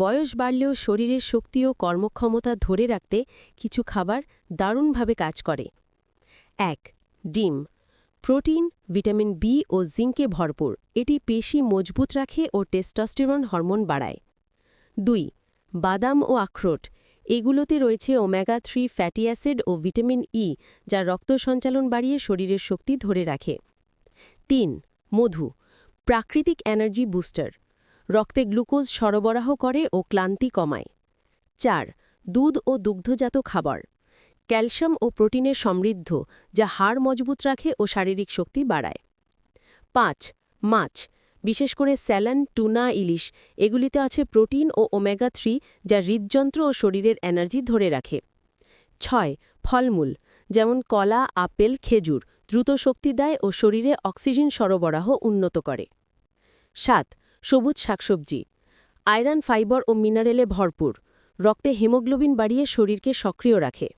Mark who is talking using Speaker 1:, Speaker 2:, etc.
Speaker 1: বয়স বাড়লেও শরীরের শক্তি ও কর্মক্ষমতা ধরে রাখতে কিছু খাবার দারুণভাবে কাজ করে। এক, ডিম। প্রোটিন, ভিটামিন বি ও জিঙ্কে ভরপুর। এটি পেশি মজবুত রাখে ও টেস্টোস্টেরন হরমোন বাড়ায়। দুই, বাদাম ও আখরোট। এগুলোতে রয়েছে ওমেগা থ্রি ফ্যাটি অ্যাসিড ও ভিটামিন ই যা রক্ত সঞ্চালন বাড়িয়ে শরীরের শক্তি ধরে রাখে। তিন, মধু। প্রাকৃতিক এনার্জি বুস্টার। রক্তে গ্লুকোজ সরবরাহ করে ও ক্লান্তি কমায়। চার, দুধ ও দুগ্ধজাত খাবার। ক্যালসিয়াম ও প্রোটিনের সমৃদ্ধ, যা হাড় মজবুত রাখে ও শারীরিক শক্তি বাড়ায়। পাঁচ, মাছ, বিশেষ করে স্যালান, টুনা, ইলিশ, এগুলিতে আছে প্রোটিন ও ওমেগা থ্রি, যা হৃদযন্ত্র ও শরীরের এনার্জি ধরে রাখে। ছয়, ফলমূল, যেমন কলা, আপেল, খেজুর, দ্রুত শক্তি দেয় ও শরীরে অক্সিজেন সরবরাহ উন্নত করে। সাত সবুজ শাকসবজি। আয়রন ফাইবার ও মিনারেলে ভরপুর। রক্তে হিমোগ্লোবিন বাড়িয়ে শরীরকে সক্রিয় রাখে।